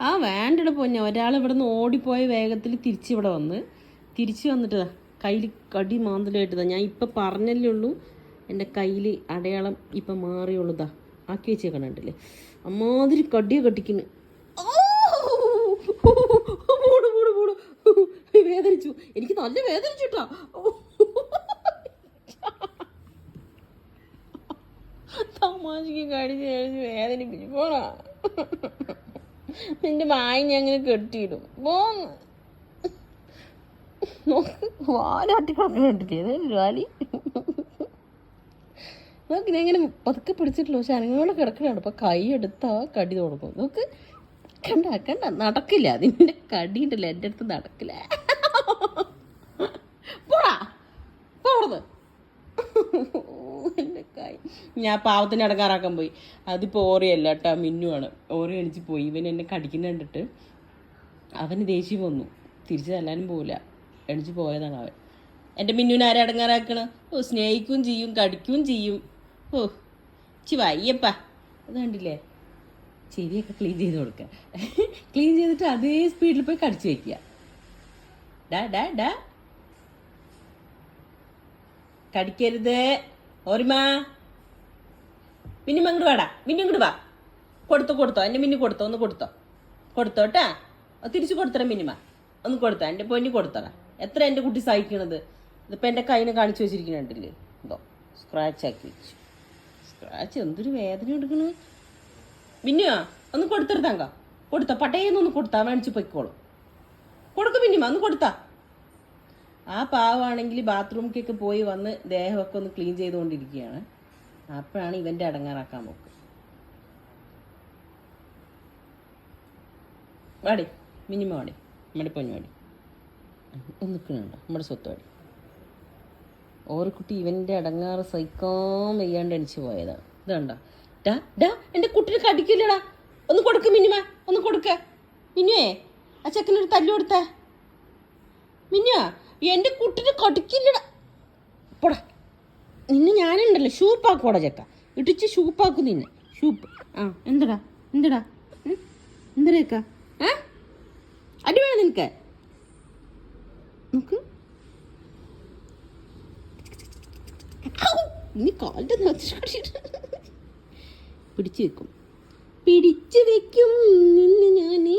ആ വേണ്ടട പൊന്നെ. ഒരാൾ ഇവിടെ നിന്ന് ഓടിപ്പോയ വേഗത്തിൽ തിരിച്ചിവിടെ വന്ന്. തിരിച്ചു വന്നിട്ട് കയ്യിൽ കടി മാന്തലായിട്ടതാ. ഞാൻ ഇപ്പം പറഞ്ഞല്ലേ ഉള്ളൂ എന്റെ കയ്യിൽ അടയാളം ഇപ്പം മാറിയുള്ളതാ ആക്കി വെച്ചേക്കണുണ്ടല്ലേ അമ്മാതിരി കടിയെ കട്ടിക്കുന്നു മൂട് മൂട് മൂട്. വേദനിച്ചു. എനിക്ക് നല്ല വേദനിച്ചു കേട്ടോ. തമാശക്ക് കടിച്ച് കഴിഞ്ഞ് വേദനിപ്പിച്ചു പോണാ. നിന്റെ വായി ഞാൻ അങ്ങനെ കെട്ടിയിടും. പോന്ന് നോക്ക് നോക്ക് ഞാൻ ഇങ്ങനെ പതുക്കെ പിടിച്ചിട്ടില്ല പക്ഷെ അനങ്ങോടെ കിടക്കണാണ് അപ്പൊ കൈ എടുത്താ കടി തുടങ്ങും. നോക്ക് കണ്ട കണ്ട നടക്കില്ല. നിന്റെ കടി ഉണ്ടല്ലോ എന്റെ അടുത്ത് നടക്കില്ല. പോടാ കൈ ഞാൻ പാവത്തിന് അടങ്ങാറാക്കാൻ പോയി. അതിപ്പോൾ ഓറിയല്ല കേട്ടോ മിന്നുവാണ് ഓറി എണിച്ച് പോയി. ഇവൻ എന്നെ കടിക്കുന്ന കണ്ടിട്ട് അവന് ദേഷ്യം വന്നു. തിരിച്ചു തല്ലാനും പോവില്ല. എണിച്ച് പോയതാണ് അവൻ. എന്റെ മിന്നുവിനെ ആരെ അടങ്ങാറാക്കണ? ഓ സ്നേഹിക്കുകയും ചെയ്യും കടിക്കുകയും ചെയ്യും. ഓ ചി വയ്യപ്പാ. അത് കണ്ടില്ലേ? ചെവിയൊക്കെ ക്ലീൻ ചെയ്ത് കൊടുക്കുക ക്ലീൻ ചെയ്തിട്ട് അതേ സ്പീഡിൽ പോയി കടിച്ചു വെക്കുക ഡാ ഡാ ഡാ. കടിക്കരുത്. ഓർമ്മ മിനിമ അങ്ങോട്ട് വാടാ. മിന്നു ഇങ്ങോട്ട് വാ. കൊടുത്തോ കൊടുത്തോ. എന്റെ മിന്നു കൊടുത്തോ ഒന്ന് കൊടുത്തോ. കൊടുത്തോ കേട്ടാ അത് തിരിച്ചു കൊടുത്തറ മിനിമ ഒന്ന് കൊടുത്തോ. എന്റെ പൊന്നി കൊടുത്തറ എത്ര എന്റെ കുട്ടി സഹിക്കണത്? ഇതിപ്പോൾ എന്റെ കൈനെ കാണിച്ചു വെച്ചിരിക്കുന്നുണ്ടല്ലേ എന്തോ സ്ക്രാച്ച് ആക്കി വെച്ചു. സ്ക്രാച്ച് എന്തൊരു വേദന എടുക്കണ്. മിന്നുവാ ഒന്ന് കൊടുത്തെടുത്താങ്ക കൊടുത്തോ. പട്ടയെന്ന് ഒന്ന് കൊടുത്താ മേടിച്ച് പൊയ്ക്കോളൂ. കൊടുക്കും മിനിമ ഒന്ന് കൊടുത്താ. ആ പാവാണെങ്കിൽ ബാത്റൂമിലേക്ക് പോയി വന്ന് ദേഹമൊക്കെ ഒന്ന് ക്ലീൻ ചെയ്തുകൊണ്ടിരിക്കുകയാണ്. അപ്പോഴാണ് ഇവന്റെ അടങ്ങാറാക്കാൻ നോക്ക് വാടി മിനിമം വാടി. നമ്മുടെ പൊന്നു വാടി. ഒന്ന് നിൽക്കുന്നുണ്ടോ നമ്മുടെ സ്വത്ത് വാടി. കുട്ടി ഇവന്റെ അടങ്ങാറ് സഹിക്കാൻ വയ്യാണ്ട് എണിച്ച് പോയതാണ് ഇതുണ്ടോ ഡാ ഡാ എന്റെ കുട്ടിനെ കടിക്കില്ലടാ. ഒന്ന് കൊടുക്ക് മിനിമ ഒന്ന് കൊടുക്ക. മിനുവേ ആ ചെക്കനൊരു തല്ലു കൊടുത്തേ. മിന്നുവാ എന്റെ കുട്ടിനെ കടിക്കില്ലടാ. പോടാ. നിന്നെ ഞാനുണ്ടല്ലോ ഷൂപ്പാക്കോടെ ചെക്ക. ഇടിച്ച് ഷൂപ്പാക്കും നിന്നെ. ഷൂപ്പ്. ആ എന്തടാ? എന്തടാ? അടി വേണം നിനക്ക്? നോക്ക്! നീ കാലിന്റെ പിടിച്ചു വെക്കും. പിടിച്ചു വെക്കും നിന്നെ ഞാനേ.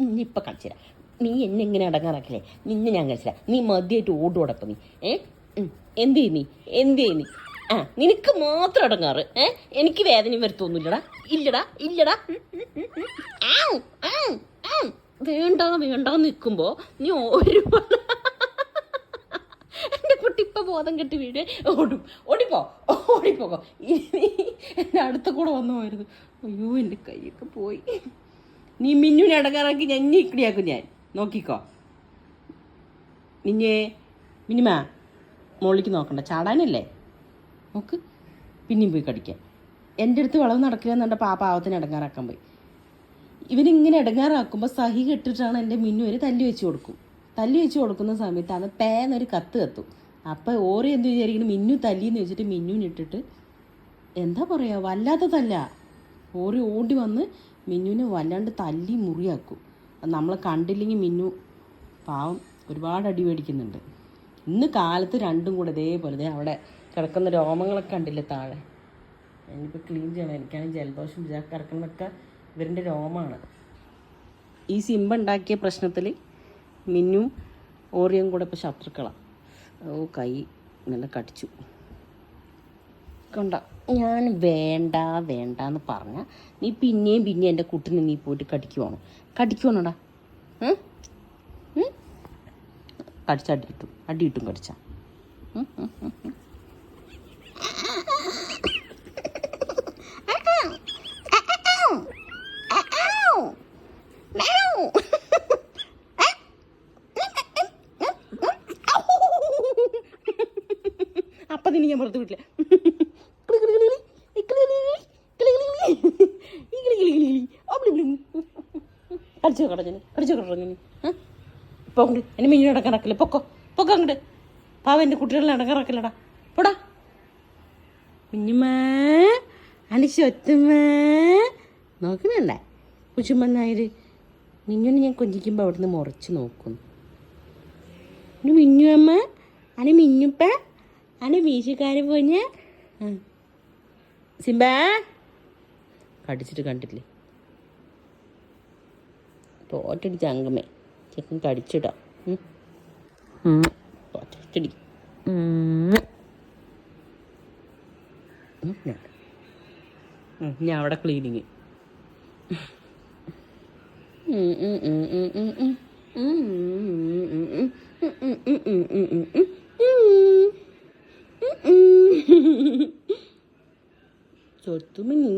ഇനിയിപ്പൊ കളിച്ചില്ല നീ എന്നെ എങ്ങനെ അടങ്ങാറാക്കില്ലേ? നിന്നെ ഞാൻ കളിച്ചില്ല നീ മതിയായിട്ട് ഓടും അടക്കം നീ. ഏ. എന്ത് നീ എന്ത് നീ ആ നിനക്ക് മാത്രം അടങ്ങാറ്. ഏ? എനിക്ക് വേദനയും വരുത്തൊന്നുമില്ലടാ. ഇല്ലടാ ഇല്ലടാ. വേണ്ട വേണ്ട നിൽക്കുമ്പോ നീ ഒരു എന്റെ കുട്ടി ഇപ്പൊ ബോധം കെട്ടി വീട് ഓടും. ഓടിപ്പോ. ഓടിപ്പോകോ ഇനി അടുത്ത കൂടെ വന്നു പോയത് അയ്യോ എന്റെ കൈയൊക്കെ പോയി. നീ മിന്നുവിനെ അടങ്ങാറാക്കി ഞാൻ ഇനി ഇക്കിടിയാക്കും ഞാൻ. നോക്കിക്കോ. മിന്നേ മിനിമ മുകളിലേക്ക് നോക്കണ്ട. ചാടാനല്ലേ? നോക്ക്. പിന്നെയും പോയി കടിക്കാം. എന്റെ അടുത്ത് വളവ് നടക്കില്ല എന്നുണ്ടപ്പോൾ ആ പാവത്തിന് അടങ്ങാറാക്കാൻ പോയി. ഇവനിങ്ങനെ ഇടങ്ങാറാക്കുമ്പോൾ സഹി കെട്ടിട്ടാണ് എന്റെ മിന്നു ഒരു തല്ലി വെച്ച് കൊടുക്കും. തല്ലി വെച്ച് കൊടുക്കുന്ന സമയത്താണ് പേന്നൊരു കത്ത് കത്തും. അപ്പോൾ ഓറി എന്ത് വിചാരിക്കണം മിന്നു തല്ലിന്ന് വെച്ചിട്ട് മിന്നുവിനിട്ടിട്ട് എന്താ പറയുക വല്ലാത്ത തല്ല. ഓറി ഓടി വന്ന് മിന്നുവിനെ വല്ലാണ്ട് തല്ലി മുറിയാക്കും. നമ്മൾ കണ്ടില്ലെങ്കിൽ മിന്നു പാവം ഒരുപാട് അടി മേടിക്കുന്നുണ്ട്. ഇന്ന് കാലത്ത് രണ്ടും കൂടെ ഇതേപോലെ ദേ അവിടെ കിടക്കുന്ന രോമങ്ങളൊക്കെ കണ്ടില്ലേ താഴെ? ഞാനിപ്പോൾ ക്ലീൻ ചെയ്യണം. എനിക്കാണെങ്കിൽ ജലദോഷം വിചാ- കിടക്കുന്നതൊക്കെ ഇവരുടെ രോമമാണ്. ഈ സിംബ ഉണ്ടാക്കിയ പ്രശ്നത്തിൽ മിന്നും ഓറിയും കൂടെ ഇപ്പോൾ ശത്രുക്കളാണ് ഓ കൈ നല്ല കടിച്ചു. കണ്ട? ഞാൻ വേണ്ട വേണ്ട എന്ന് പറഞ്ഞ നീ പിന്നെയും പിന്നെയും എന്റെ കുട്ടിനെ നീ പോയിട്ട് കടിക്കുവാണോ? കടിക്കുവാണോടാ? ഉം? കടിച്ച അടി കിട്ടും അടി കിട്ടും കടിച്ച അപ്പം നിന്നെ ഞാൻ പുറത്ത് വിട്ടില്ല കളിച്ചോ കടഞ്ഞു കളിച്ചോ കടഞ്ഞു ഇപ്പൊ അങ്ങോട്ട് എന്നെ മിന്നു അടക്കറക്കില്ല പൊക്കോ. പൊക്കോ അങ്ങോട്ട് പാവ എന്റെ കുട്ടികളെ അടക്കറക്കില്ലടാ പോടാ. കുഞ്ഞുമ്മ. അനിശൊത്തുമ്മ. നോക്കുന്നുണ്ടേ? കുച്ചുമ്മ നായർ മിന്നുനെ ഞാൻ കൊഞ്ചിക്കുമ്പോൾ അവിടുന്ന് മുറച്ച് നോക്കുന്നു. ഇനി മിന്നുമ്മ അന മിന്നുപ്പ. അന വീശുകാർ പോഞ്ഞ സിംബ. കടിച്ചിട്ട് കണ്ടില്ലേ തോറ്റടിച്ച അങ്കമ്മേ ചെക്കൻ കടിച്ചിടാം. ഉം, ഞാൻ അവിടെ ക്ലീനിങ് ചൊത്തുമണി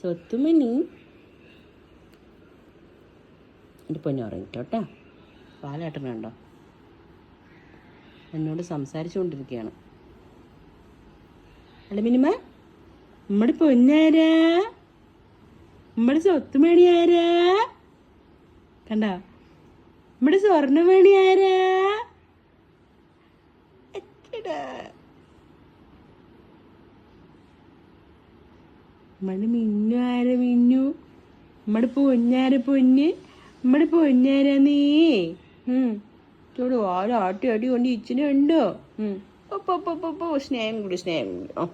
സ്വത്തുമണി എന്റെ പൊന്നു കേട്ടോ. പാലേട്ടനുണ്ടോ എന്നോട് സംസാരിച്ചുകൊണ്ടിരിക്കുകയാണ്. അല്ല മിനിമ നമ്മുടെ പൊന്നാരാ? നമ്മുടെ സ്വത്തുമണി ആരാ കണ്ട? നമ്മുടെ സ്വർണമണി ആരാ മിന്നു ആര മിന്നു? നമ്മുടെ പൊന്നാര പൊന്ന്? നമ്മുടെ പൊന്നാരാ നീ. ഓരോ ആട്ടി അടി കൊണ്ട് ഇച്ചിനുണ്ടോ ഒപ്പ സ്നേഹം കൂടി സ്നേഹം കൂടി. ഓ